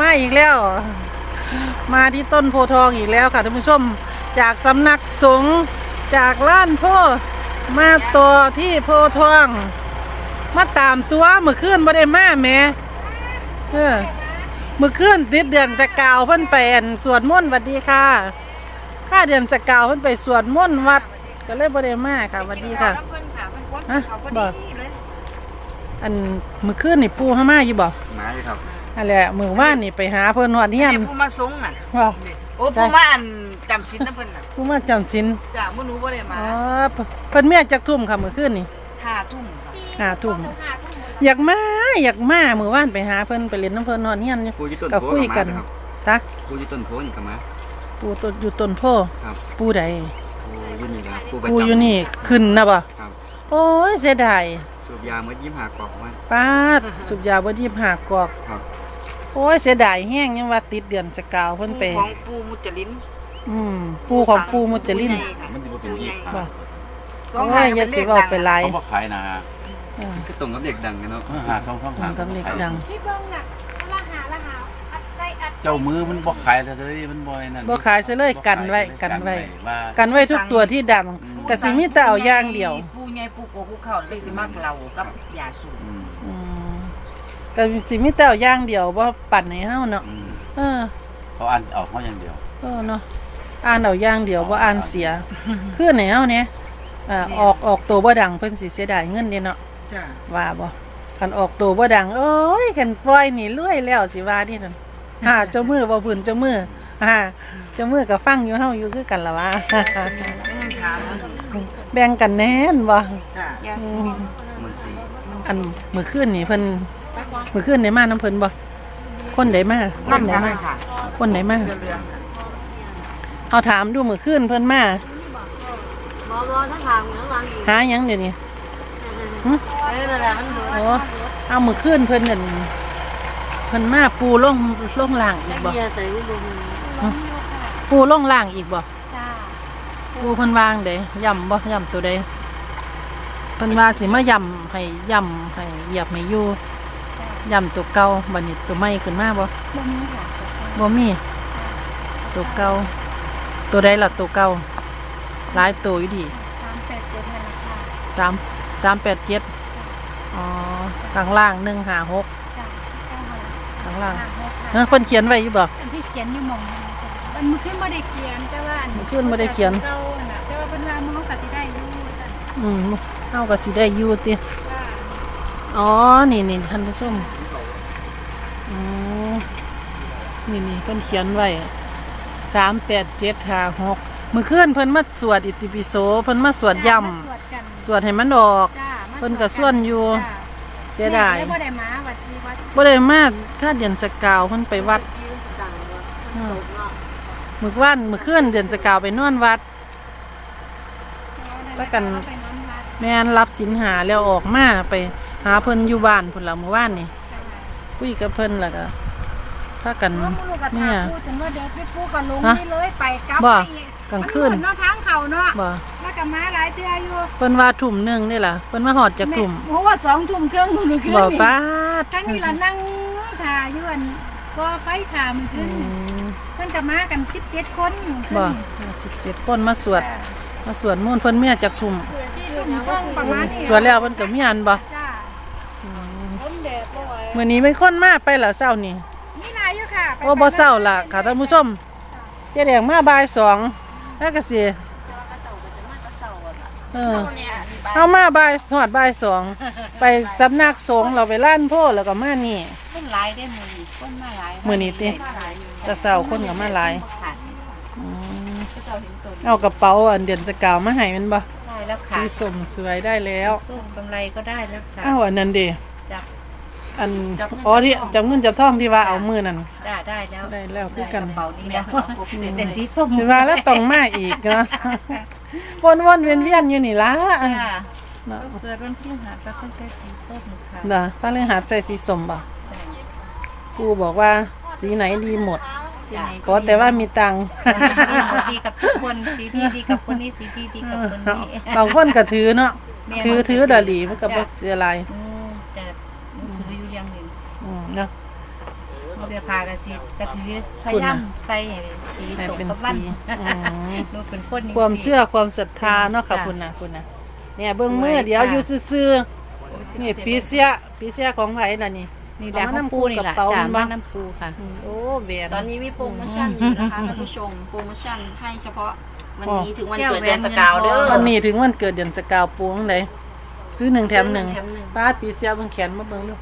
มาอีกแล้ว มาที่ต้นโพธิ์ทองอีกแล้วค่ะท่านผู้ชมจากสำนักสงฆ์จากล้านโพธิ์มาตัวที่โพธิ์ทอง มาตามตัวเมื่อคืนบ่ได้มาแหม่เออเมื่อคืนติดเดือนจะกาวเพิ่นไปอั่นสวดมนต์หวัดดีค่ะค่าเดือนจะกาวเพิ่นไปสวดมนต์วัดก็เลยบ่ได้มาค่ะหวัดดีค่ะเพิ่นค่ะเพิ่นควนฮะเขาพอบ่ดีเลยอันเมื่อคืนนี่ปูห้ามาอยู่บ่มาอยู่ครับ อันแหละมื้อว่านนี่ไปหาเพิ่นฮอดเฮียนแม่ผู้มาส่งน่ะว่าโอ้ผู้มาอันจำศีลนะเพิ่นน่ะผู้มาจำศีลจ้ะมื้อหนูบ่ได้มาอ๋อเพิ่นเมียจักทุ่มค่ะมื้อคืนนี่5ทุ่มค่ะห้าทุ่มอยากมาอยากมามื้อวานไปหาเพิ่นไปเล่นน้ำเพิ่นฮอดเฮียนอยู่ปูอยู่ต้นก็โพคุยกันมาครับจ้ะปูอยู่ต้นโพนี่ก็มาปูต้นอยู่ต้นโพครับปูใดปูอยู่นี่ครับปูประจำปูอยู่นี่ขึ้นนะบ่ครับโอ้ยเสียดายสูบยาเมื่อยิ้มหากอกมาปาดสุบยาบ่ยิบหากอกครับ โอ้ยเสียดายแฮงยังว่าติดเดือนสกาวเพิ่นไป ปู่ของปูมุจลินอืมปูของปูมุจลิน มันจะเป็นยี่บ่สองโอ้ยอย่าสิเว้าไปหลายเขาบอกขายนะเออก็ตรงกับเด็กดังกันเนาะเออหาช่องช่องตรงกับเลขดังพี่เบิ้งน่ะละหาละหาอัดใส่อัดเจ้ามือมันบอกขายแล้วเลยมันบ่อยนั่นบ่ขายซะเลยกันไว้กันไว้ ว่ากันไว้ทุกตัวที่ดังก็สิมีแต่เอาอย่างเดียว ปูใหญ่ปูโกปูเข้าเลยสิมักเรากับยาสูบอืมอืม ก็สิมีแต่เอาอย่างเดียวบ่ปั่นให้เฮาเนาะอืมเออเขาอ่านออกเขาอย่างเดียว เออเนาะอ่านเอาอย่างเดียวบ่อ่านเสีย คือไหนเฮาเนี่ยอ่าออกออกตัวบ่ดังเพิ่นสิเสียดายเงินเด้เนาะจ้ะว่าบ่คันออกตัวบ่ดังโอ้ยคันปล่อยนี่รวยแล้วสิว่านี่นั่นหาเจ้ามือบ่พื้นเจ้ามือหาเจ้ามือก็ฟังอยู่เฮาอยู่คือกันล่ะว่าอืมถามแบ่งกันแน่นบ่จ้ะยาสมินมันสีอันมื้อคืนนี่เพิ่น มื้อคืนได้มานํเพิ่นบ่คนใดมาคนั่นนใดค่ะมานั่นค่ะคนใดมาเสื้อเหลืองค่ะเอาถามดูมื้อคืนเพิ่นมาหมอบอถ้าถามอย่างวางอีกหาหยังเดี๋ยวนี้เออนั่นแหละมันเหลือโอ้เอามื้อคืนเพิ่นนั่นเพิ่นมาปูลงลงล่างอีกบ่เบียร์ใส่ลูกบอลปูลงล่างอีกบ่จ้าปูเพิ่นวางเด้ย่ำบ่ย่ำตัวใดเพิ่นว่าสิมาย่ำให้ย่ำให้เหยียบให้อยู่ ย่ำตัวเก่าบัดนี้ตัวใหม่ขึ้นมาบ่บ่มีค่ะบ่มี ตัวเก่าตัวใดล่ะตัวเก่าหลายตัวอยู่ดิสามแปดเจ็ดนั่นแหละค่ะสามสามแปดเจ็ดอ๋อข้างล่างหนึ่งห้าหกจ้าเข้ามาข้างล่างหาหกเอค่ะอเพิ่นเขียนไว้อยู่บ่ อันที่เขียนอยู่หมองนั่นจ้ะมันมือขึ้นบ่ได้เขียนแต่ว่าอันมื้อคืนบ่ได้เขียน เก่าน่ะแต่ว่าเพิ่นว่ามันก็สิได้อยู่จ้ะอืมเฮาก็สิได้อยู่ติจ้า อ๋อ นี่นี่ท่านผู้ชมอ๋อนี่นี่เพิ่นเขียนไว้สามแปดเจ็ดห้าหกมือเคลื่อนเพิ่นมาสวดอิติปิโสเพิ่นมาสวดย่จ้ามาสวดกันำสวดให้มันออกจ้ามาเพิ่นก็ส่วนอยู่จ้าเสียดายแม่ก็บ่ได้มาวัดที่วัดบ่ได้มาค่าเดือนสกาวเพิ่นไปวัดที่มันดังเนาะอืมตกเนาะมื้อวานมื้อคืนเดือนสกาวไปนอนวัดแล้วกัน เอาไปนอนวัด แม่นรับสินหาแล้วออกมาไป หาเพิ่นอยู่บ้านพุ่นล่ะมื้อวานนี่จ้าคุยกับเพิ่นแล้วก็พากันเมื่อลูกกระเนี่ทาย พูดจนว่าเดี๋ยวพี่ปูก็ลงฮะนี่เลยไปกลับบ่ไปอีกลางคืน มัเหมือเนาะทางเขาเนาะบ่แล้วก็มาหลายเทื่ออยู่เพิ่นว่าทุ่มหนึงนี่ล่ะเพิ่นมาฮอดจากทุ่มเพราะว่าสองทุ่มครึ่งมื้อคืนบ่นี่ป้าดทั้งนี้ละนั่งถ่าอยู่อันก็ไฟถ่ามันอืขึ้นมเพิ่นก็มากัน17คนบ่สิบเจ็ดคนมาสวด มาสวดมนต์เพิ่นเมียจากทุ่มที่ทุ่มครึ่งประมาณนี้สวดแล้วเพิ่นก็มีอันบ่ จ้าต้นแดดบ่ไหวมื้อนี้เป็นคนมาไปล่ะเช้านี่มีหลายอยู่ค่ะไปโอ้บ่เช้าล่ะค่ะท่านผู้ชมเจ๊แดงมาบ่ายสองแล้วก็สิเออเอามาบ่ายฮอดบ่ายสองไปสำนักสงฆ์เราไปล้านโพธิ์แล้วก็มานี่คนหลายได้มื้อนี้คนมาหลายมื้อนี้ติมาหลายอยู่แต่เช้าคนก็มาหลาย ค่ะอืมเจ้าเห็นตัวเอากระเป๋าอันเดือนสกาวมาให้แมันบ่ได้ แล้วสีค่ะสมสวยได้แล้วสู้กำไรก็ได้แล้วค่ะอ้าวอันนั้นดิจ้ะอันอ๋อที่จับเงินจับทองที่ว่าเอามือนั่นได้ได้แล้วได้แล้วคือกันกระเป๋านี้แล้วแต่สีส้มถือว่าแล้วต้องมาอีกนะวนวนเวียนเวียนๆอยู่นี่ละค่ะเนาะเกิดวันพฤหัสก็ต้องใช้สีส้มค่ะเด้อป้าเรื่องหาใจสีสมบ่กูบอกว่าสีไหนดีหมด สีไหนขอแต่ว่ามีตังค์ดีกับทุกคนสีดีดีกับคนนี้สีดีดีกับคนนี้ บางคนก็ถือเนาะแม่ถือถือดาหลีมันก็บ่เสียอะไรอืมจะถืออยู่อยังหนึ่งอืมเนาะมเสื้อผ้ากระสีกระถือพยายามใส่ให้สีให้ตรงเป็นกับวันสีอืม หนูเป็นคนความเชื่อความศรัทธาเนาะค่ะคุณนะคุณนะเนี่ยเบิ่งมือเดี๋ยวอยู่ซื่อๆนี่ปีเสียปีเสียของไผน่ะนี่ นี่แหละเอามาน้ำนำปูนี่แหละกระเป๋าจ้ามันบ่มาน้ำปูค่ะอืมโอ้แหวนตอนนี้มีโปรโมชั่นอยู่นะคะท่านผู้ชมโปรโมชั่นให้เฉพาะวันนี้ถึงวันเกิดเดือนสกาวเด้อวันนี้ถึงวันเกิดเดือนสกาวปวงเลยซื้อหนึ่งแถมหนึ่งซื้อหนึ่งแถมหนึ่งป้าดปีเสียเบิ่งแขนมาเบิ่งดู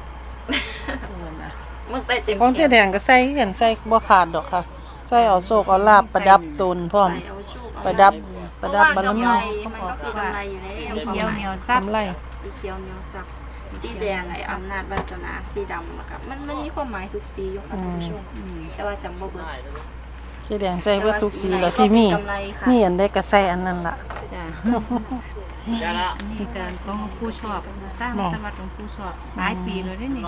เออนะมึงใส่เต็มของเจ๊แดงก็ใส่คือกันใส่บ่ขาดดอกค่ะใส่เอาโศกเอาลาบประดับตนพร้อมใส่เอาโชคเอาประดับเพประราะดับว่าบารกำมีไรมันก็คือกำไรอยู่แล้วสีความเขียวหมายเหนียวซับทำไรสีเขียวเหนียวสับ สีแดงไอ้อำนาจวาสนาสีดำนะครับมันมันมีความหมายทุกสีอยู่ค่ะท่านผู้ชมแต่ว่าจำบ่เบิดเจ๊แดงใส่เบิดทุกสีแล้วที่มีกำไรค่ะมีอันใดก็ใส่อันนั้นล่ะ จ้านี่การของผู้ชอบสร้างสมัครของผู้ชอบหลายปีเลยได้นี่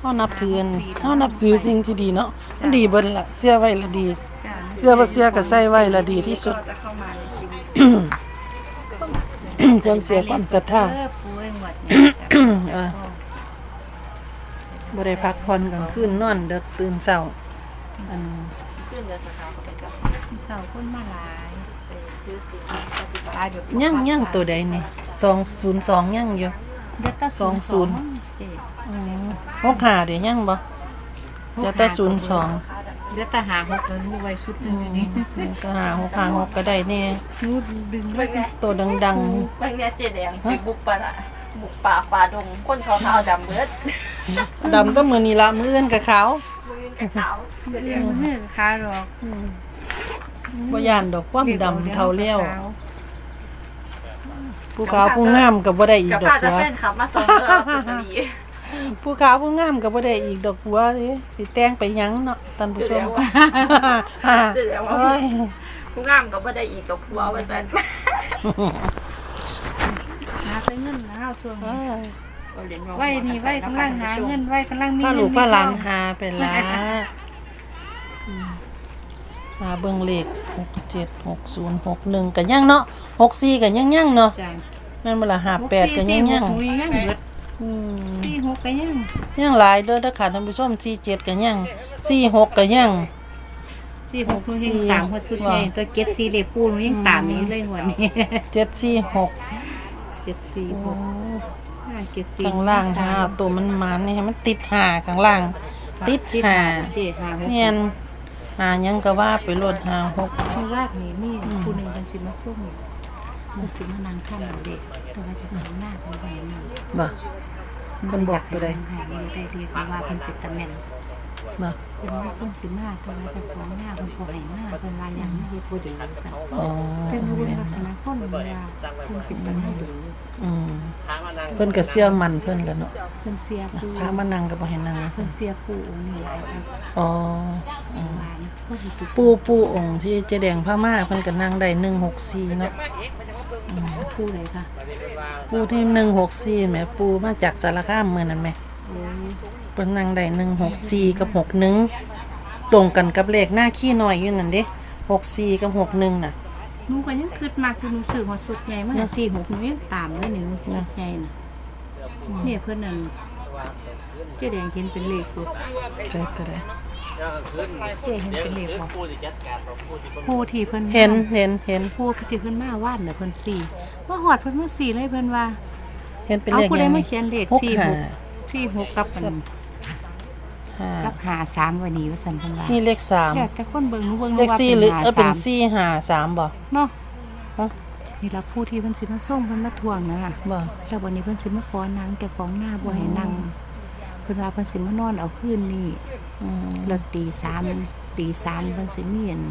เฮานับถืออันเฮานับถือสิ่งที่ดีเนาะมันดีเบิดล่ะเสียไว้ละดี จ้าเสื้อบ่เสียก็ใส่ไว้ละดีที่สุด ก็จะเข้ามาในชีวิตความเสียความศรัทธา เออปูไอ้หมด เนี่ยจ้ะเออบ่ได้พักผ่อนกลางคืนนอนดึกตื่นเช้าอันขึ้นเดือนสกาวก็เป็นกับผู้เสาคนมาหลายซื้อสินปฏิบัติตายเดี๋ยวยังยังตัวใดนี่202ยังอยู่ เดี๋ยวตาสองศูนย์ เจ๊อืมหกหาเดี๋ยวยังบ่เดี๋ยวแต่02เดี๋ยวตาหาหกแล้วหนูไว้สุดหนึงอันนี้ก็หาหกหาหกก็ได้แน่หนูดึงไว้ตัวดังเมื่อนี้เจ๊แดงไปบุกป่าละ บุกป่าฝ่าดงคนขาวขาวดำเบิดๆดำก็มื้อนี้ละมื้ออื่นก็ขาวมึงกับขาวเจ๊แดงเออขาหรอกบ่ย่านดอกความดำเท่าเลี้ยวผู้ขาวผู้งามก็บ่ได้อีกกับดอกพาจะตัวแฟนขับมาสองเดือนเป็นดีผู้ขาวผู้งามก็บ่ได้อีกดอกบัวเด้สิแต่งไปหยังเนาะท่านผู้ชมเจ๊แดงว่าโอ้ย ผู้งามก็บ่ได้อีกกับผัวไว้แต่หา ไปเงินแล้วช่วงเอนี้อไว้นี่ไว้กำลังหาเงินไว้กำลังมีถ้าเงินลูกมีพาหลานทองหาไปละอืมหาเบิ่งเลข67 60 61ก็ยังเนาะ64ก็ยังยังเนาะจ้ะแม่นบ่ล่ะ58ก็ยังยังหกสี่สี่หกหนูยังเบิดอืมสี่หกก็ยังยังหลายเด้อเด้อค่ะท่านผู้ชม47ก็ยัง46ก็ยัง สี่หกหนูยังสี่ตามหัวสุดใหญ่ตัวเก็ดสี่เหล็กปูหนูยังตามนี้เลยหัวนี้746 เจ็ดสี่หกห้าเจ็ดสี่ข้างล่างหาตัวมันมันนี่ให้มันติดหาข้างล่าง ติดหาเจ็ดหาหกเนียนหายังก็ว่าไปรถหาหกคือว่านี่นี่ผู้หนึ่งเป็นสิมาส้มมันสิมานั่งข้างเราเด็กแต่ว่าจะทำหน้าเป็นไงนั่งบ่เพิ่นบอกตัวใดหายเลยได้เรียกว่าเพิ่นเป็นตำแหน่งบ่เพิ่นว่าเพิ่นสิมาแต่ว่าจะฟ้องหน้าเพิ่นบ่ให้มาเพิ่นว่าอย่างนี้เฮ็ดบ่ดีสั่นอ๋อแต่หนูเป็นลักษณะคนว่าเพิ่นเป็นตำแหน่งดี อืมเพิ่นก็เสียมันเพิ่นแหล้วเนาะเพิ่นเสียผู้ถ้ามานั่งก็บ่ให้นั่งเพิ่นเสียผู้องค์นี่หลายครับอ๋อว่านะเพิ่นสิปู่ปู่องค์ที่เจแดงพม่าเพิ่นก็นั่งได้164เนาะผู้ใดค่ะปู่ที่164แหมปู่มาจากสารคามมื้อนั้นแหมโอ้ยเพิ่นนั่งได้164กับ61ตรงกันกับเลขหน้าขี้น้อยอยู่นั่นเด้64กับ61น่ะ หนูก็ยังคิดมากคือหนูซื้อมาสุดใหญ่มันสี่หกหนูยังตามเลยนี่หนูสุดใหญ่น่ะเนี่ยเพิ่นนั่นเจ๊แดงเห็นเป็นเลขบ่ใจตัวใดเจ๊เห็นเป็นเลขบ่ผู้ที่เพิ่นเห็นเห็นเห็นผู้ที่เพิ่นมาว่านน่ะเพิ่นสี่ว่าหอดเพิ่นมาสี่เลยเพิ่นว่า เห็นเป็นเอาเลขผู้ใดยังมาไงเขียนเลขหกสี่หห้ากสี่หกกับอัน ห้ากับหาสามวันนี้ว่าซั่นเพิ่นว่านี่เลขสามอยากจะคนเบิ่งหนูเบิ่งหนูเลขว่าสี่เป็นหรือหาเออเป็นสามสี่ห้าสามบ่ เนาะฮะ นี่ละผู้ที่เพิ่นสิมาส่งเพิ่นมาทวงนะบ่ แล้ววันนี้เพิ่นสิมาขอนางแต่ของหน้าบ่ให้นั่งเพิ่นว่าเพิ่นสิมานอนเอาคืนนี้อืมแล้วตีสามตีสามเพิ่นสิมีอัน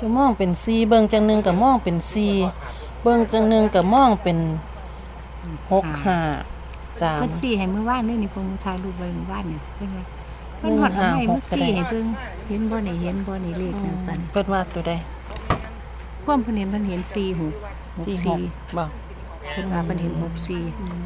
จะมองเป็นสี่เบิ่งจังหนึงก็มองเป็นสี่เบิ่งจังหนึงก็มองเป็นหกห้าสาม เพิ่นสี่ให้มื้อวานนี่นี่เพิ่นมาถ่ายรูปไว้มื้อวานนี่เพิ่นว่า เพิ่นหนึ่งฮอดเอาห้าให้หมื้กอก็ได้สี่ให้เบิ่งเห็นบ่นี่เห็นบ่นี่เลขอืนั่มนซั่นเพิ่นว่าตัวใดความเพิ่นเห็นเพิ่นเห็นสี่หกหกสี่หสี่กบ่เพิ่นว่าเพิ่นเห็นหกสี่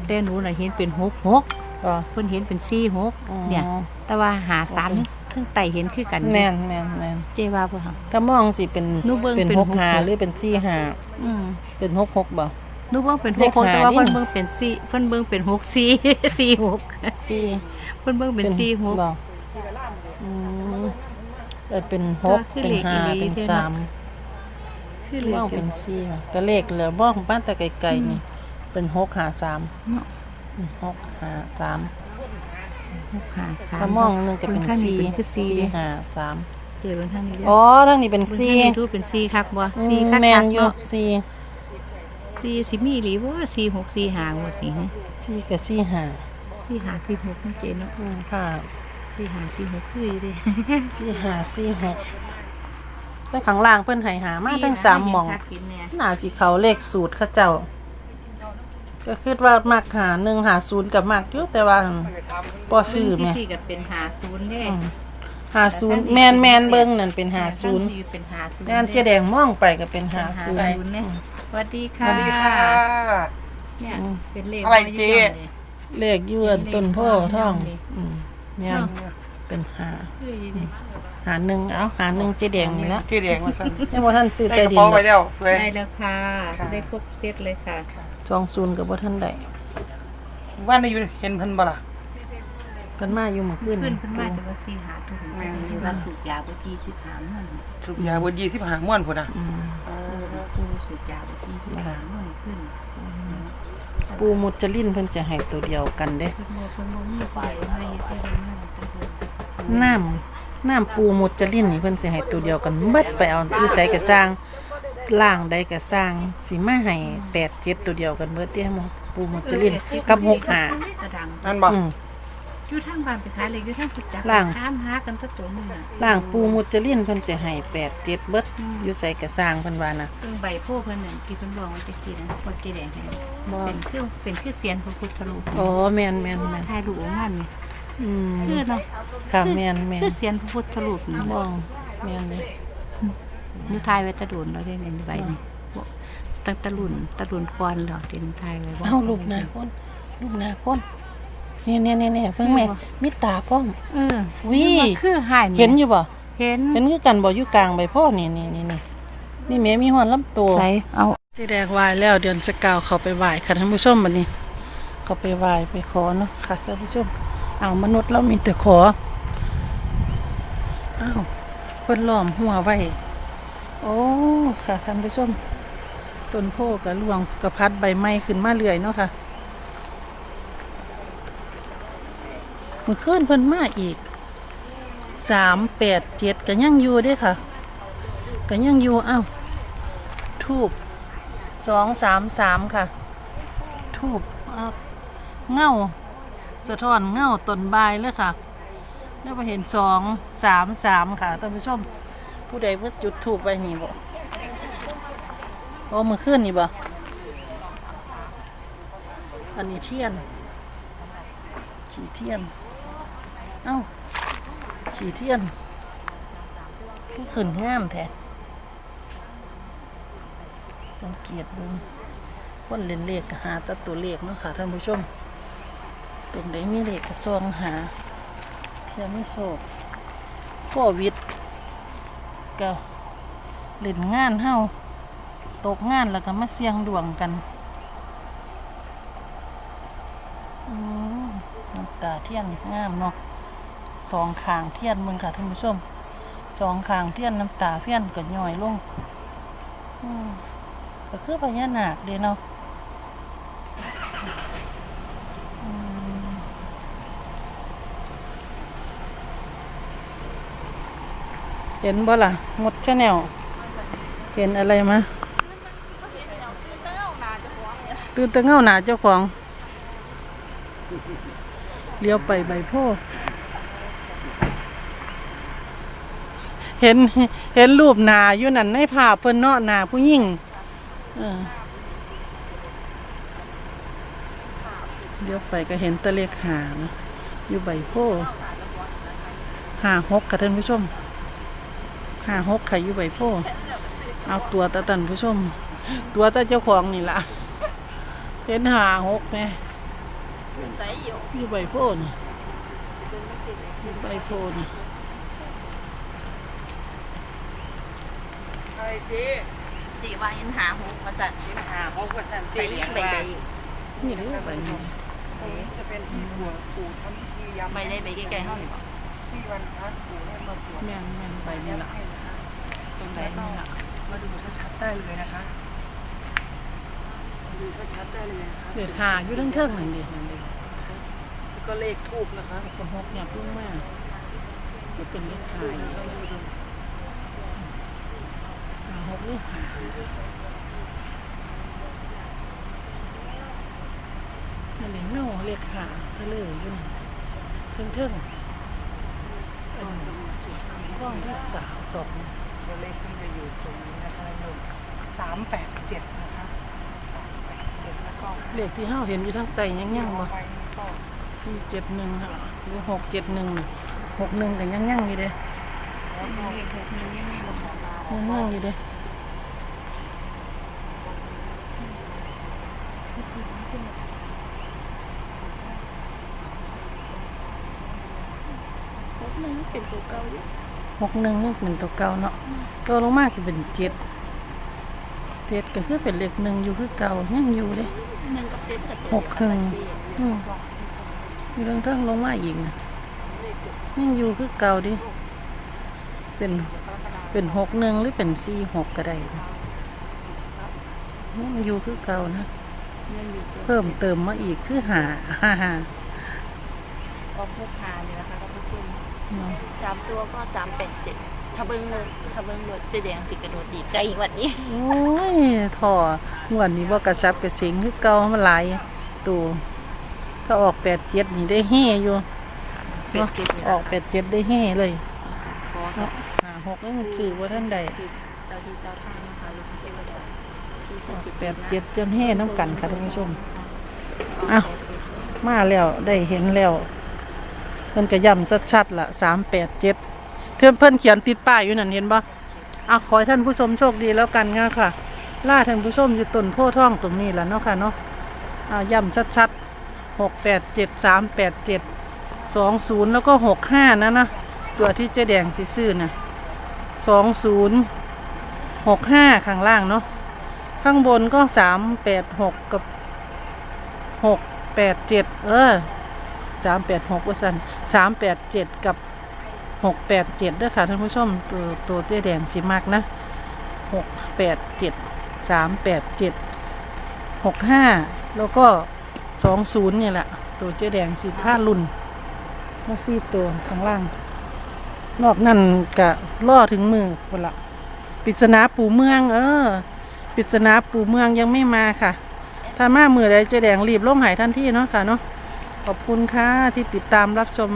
แต่หนูน่ะเห็นเป็นหกหกบ่เพิ่นเห็นเป็นสี่หกอ๋อเนี่ย แต่ว่าหาสามนี่เทั้งไตเห็นคือกันแม่นแม่นแม่นเจว่าบ่ค่ะถ้ามองสิเป็นหนูเบิ่งเป็นเป็นหกห้าหกหกหรือเป็นสี่ห้าอืมเป็นหกหกบ่หนูเบิ่งเป็นหเลกขหกหาแต่ว่านี่เพิ่นเบิ่งเป็นสี่เพิ่นเบิ่งเป็นหกสี่สี่หกสี่เพิ่นเบิ่งเป็นสี่หกบ่ อืมเออเป็นหกคือเป็นเลขห้าอีหลีเป็นเด้อสามคือเลมของเป็นสี่ว่ะก็เลขเหลือบ้องบ้านแต่ไกลๆนี่ เป็นหกหาสามเนาะอืมหกหาสามหกห้าสามถ้ามองหนึงจะเป็นบิ่งข้างสี่เป็นคือสี่สี่เด้หาสามเจอเบิ่งข้างนี้เด้อ๋อทั้งนี้เป็นเบิ่งสี่ข้างนี้ทูเป็นสี่คักบ่อืสี่มคักแมคันกอยู่เนาะสี่สี่สิมีหรือว่าสี่หกสี่หางหมดนี่ฮะสี่กับสี่หาสี่หาสี่หกเนาะเจเนาะอืมค่ะ สี่หาสี่หกคืออยู่เดิสี่หาสี่หกไปข้างล่างเพิ่นให้หามาทั้งสามหมอง หน้าสิเขาเลขสูตรเขาเจ้า ก็คิดว่ามักหาหนึ่งหาศูนย์กับมักอยู่แต่ว่าปอซื้อแหม่สี่ก็เป็นหาศูนย์เด้อืมหาศูนย์แมนแมนเบิ้งนั่นเป็นหาศูนย์เป็นหาศูนย์แมนเจ๊แดงมองไปก็เป็นหาหาศูศูนนย์ ย์เนี่ยสวัสดีค่ะสวัสดีค่ะ เนี่ยเป็นเลขอะไรเจ๊เลขยวนต้นโพธิ์ท่องอืม แมนเป็นหาคืออยู่ดิหาหนึ่งเอาหาหนึ่งเจ๊แดงนี่ละที่แดงมาสั่นยังบ่ท่านซื้อได้ใต้กระดินเป๋าหรไปอกแล้วสวย ได้แล้วค่ะ ค่ะ ได้ครบเซตเลยค่ะ จองศูนย์กับบ่ท่านใดว่านได้อยู่เห็นเพิ่นบ่ล่ะ เพิ่นมาอยู่เมื่อคืนขึ้นขึ้นมาจะว่าสี่หาถูกว่าสูบยาบทีสิบหาเมื่อนสูบยาบ่25ม้วนพุ่นน่ะอืมกูสูบยาบทีสิบหาเมื่อนขึ้น ปูมุจลินเพิ่นจะให้ตัวเดียวกันเด้เพิ่นโมเพิ่นโมมีไปไม่ได้เรื่องนั้นแต่เพิ่นน้ำน้ำปูมุจลินนี่เพิ่นสิให้ตัวเดียวกันเบิดไปเอาอยู่ไสก็สร้างล่างใดก็สร้างสิมาให้8 7ตัวเดียวกันเบิดเด้หมปูมุจลินกับ65กระดัง นั่นบ่ อืม อยู่ทางบ้านไปขายเลยอยู่ทางสุดจักรล่าง ข้ามหากันตัวตัวนึงอะล่างปูมุจลินเพิ่นสิให้8 7เบิดอยู่ไสก็สร้างเพิ่นว่านะเออใบโพเพิ่นน่ะที่เพิ่นบอกว่าจะกินนะคนกีแดงให้บ่ เป็นคือเป็นคือเสียนพระพุทธรูปอ๋อแม่นแม่นแม่นถ่ายรูปงานนี่อืมคือเนาะค่ะแม่นแม่นคือเสียนพระพุทธรูปนี่บ่แม่นเลยนูถ่ายไว้ตะดุนเราได้ในใบนี่บ่ตั้งตะลุนตะลุนก่อนเหรอที่นูถ่ายไว้บ่ เอ้าลูกหน้าคนลูกหน้าคน เนี่ยๆๆๆเพิ่งแม่มีตาพร้อมเออวิคือหายแม่เห็นอยู่บ่เห็นเห็นคือกันบ่อยู่กลางใบพ่อนี่นี่นี่นี่นี่แม่มีหอนลำตัวใส่เอาเจ๊แดงไหวายแล้วเดือนสกาวเขาไปไหว้ค่ะท่านผู้ชมบัดนี้ เขาไปไหว้ไปขอเนาะค่ะท่านผู้ชมเอามนุษย์เรามีแต่ขออ้าวเพิ่นล้อมหัวไว้โอ้ค่ะท่านผู้ชมต้นโพกะลวงกระพัดใบไม้ขึ้นมาเรื่อยเนาะค่ะ มื่อคืนเพิ่นมาอีกสามแปดเจ็ดก็ยังอยู่ด้ค่ะก็ยังอยู่อ้าวทูบสองสามสามค่ะ ทูบเงาสะท้อนเงาต้นบายเลยค่ะ แล้วมาเห็นสองสามสามค่ะท่านผู้ชมผู้ใดเพิ่งจุดทูบไปนี่บ่โอ้มือขึ้นนี่บ่อันนี้เทียน ขี่เทียน เอ้า ขี่เทียนคือขึ้นงามแท้สังเกตเบิ่งคนเล่นเลขก็หาตัตัวเลขเนาะค่ะท่านผู้ชม ตรงไหนมีเลขก็ซองหาเพียงไม่โชคโควิดก็เล่นงานเฮาตกงานแล้วก็มาเสี่ยงดวงกันอืมน้ำตาเทียนงามเนาะ สองขางเทียนมึงค่ะท่านผู้ชมสองขางเทียนน้ำตาเพี้ยนก็ย่อยลงก็คือพญานาคเด้เนาะเห็นบ่ล่ะหมดชาแนลเห็นอะไรมาตื่นตะเงาหนาเจ้าของเลี้ยวไปใบโพ เห็นเห็นรูปนาอยู่นั่นในภาพเพิ่นเนาะนาผู้หญิงเดี๋ยวไปก็เห็นตะเลขหานะอยู่ใบโพธิ์หาหกค่ะท่านผู้ชมหาหกค่ะอยู่ใบโพเอาตัวตาตันผู้ชม ตัวตาเจ้าของนี่ละเห็นหาหกไหมอยู่ใบโพนี่อยู่ใบโพนี่ อะไรเจ๊จีว่ายินหาหูมาสั่นหาหกว่าสั่นใส่เลี้ยงใบใบนี่เด้อใบนี้จะเป็นที่หัวปู่ทำพิธียามใบได้ใบใกล้ๆห้องนี่บอกอที่วันพระปู่ได้มาสวดแม่นแม่นใบนี่ล่ะตรงไหนใบนี่ล่ะมาดูชัดๆได้เลยนะคะมาดูชัดๆได้เลยนะคะเด็ดหาอยู่ทั้งเทิงนั่นเด็ดนั่นเด็ดแล้วก็เลขทูบนะคะจะหกหยับลงมาจะเป็นเลขหาอีกหาหกหรื อหาอันนี้เน่าเลขหาทะเลอยู่นี่เทิงเทิงๆอันข้องที่สามสองตัวเลขที่จะอยู่ตรงนี้นะคะโยมสามแปดเจ็ดนะคะสามแปดเจ็ดแล้วก็เลขที่เฮาเห็นอยู่ทั้งไตยังยังบ่ไว้ก็สี่เจ็ดหนึ่งหรือหกเจ็ดหนึ่งหกหนึ่งกันยังยังอยู่เด้ยังยังอยู่เด้ เป็นตัวเก่าอยู่หกหนึ่งนี่เป็นตัวเก่าเนาะตัวลงมาคือเป็นเจ็ดเจ็ดก็คือเป็นเลขหนึ่งอยู่คือเก่ายังอยู่เด้หนึ่งกับเจ็ดกับหกครึ่งอืมมีเรื่องเทิงลงมาอีกนะยังอยู่คือเก่าดิ เป็นเป็นหกหนึ่งหรือเป็นสี่หกก็ได้นะยังอยู่คือเก่านะยังอยู่ตัวเพิ่มเติมมาอีกคือหาห้าห้าออกพกพาเนี่ยนะคะ สามตัวก็สามแปดเจ็ดถ้าเบิ้งเลยถ้าเบิ้งรถเจแดงสิกระโดดดีใจอีกวันนี้โอ้ยถ่อหวนนี้ว่ากระซับกระเสิงคือเก่ามันหลายตัวถ้าออกแปดเจ็ดนี่ได้เฮ่อยู่เป็ดเนาะเจ็ดออกแปดเจ็ดได้เฮ่เลยขอเนาะหาหกนี่มันสื่อว่าท่านใดเจ้าที่เจ้าทางนะคะลูกเทวดาที่สออกถิตแปดเจ็ดจนเฮ่น้ำกันค่ะท่านผู้ชมอ้าวมาแล้วได้เห็นแล้ว เพิ่นกระย่ำชัดๆละสามแปดเจ็ดเพื่อนเพิ่นเขียนติดป้ายอยู่นั่นเห็นปะอะขอให้ท่านผู้ชมโชคดีแล้วกันง่ะค่ะ ล่าท่านผู้ชมอยู่ต้นโพธิ์ท่องตรงนี้แหละเนาะค่ะเนาะอ่าย่ำชัดๆหกแปดเจ็ดสามแปดเจ็ดสองศูนย์แล้วก็หกห้านะนะ ตัวที่เจ๊แดงสิซื้อนะสองศูนย์หกห้าข้างล่างเนาะข้างบนก็สามแปดหกกับหกแปดเจ็ดเออ สามแปดหกว่าสันสามแปดเจ็ดกับหกแปดเจ็ดด้วยค่ะท่านผู้ชมตัวตัวเจ๊แดงสิมากนะหกแปดเจ็ดสามแปดเจ็ดหกห้าแล้วก็สองศูนย์เนี่ยแหละตัวเจ๊แดงสิบห้ารุ่นแล้วสี่ตัวข้างล่าง นอกนั่นกะล่อถึงมือคนละปริศนาปูเมือง เออปริศนาปูเมืองยังไม่มาค่ะ ถ้ามามือใดเจ๊แดงรีบลงหายทันทีเนาะค่ะเนาะ ขอบคุณค่ะที่ติดตามรับชม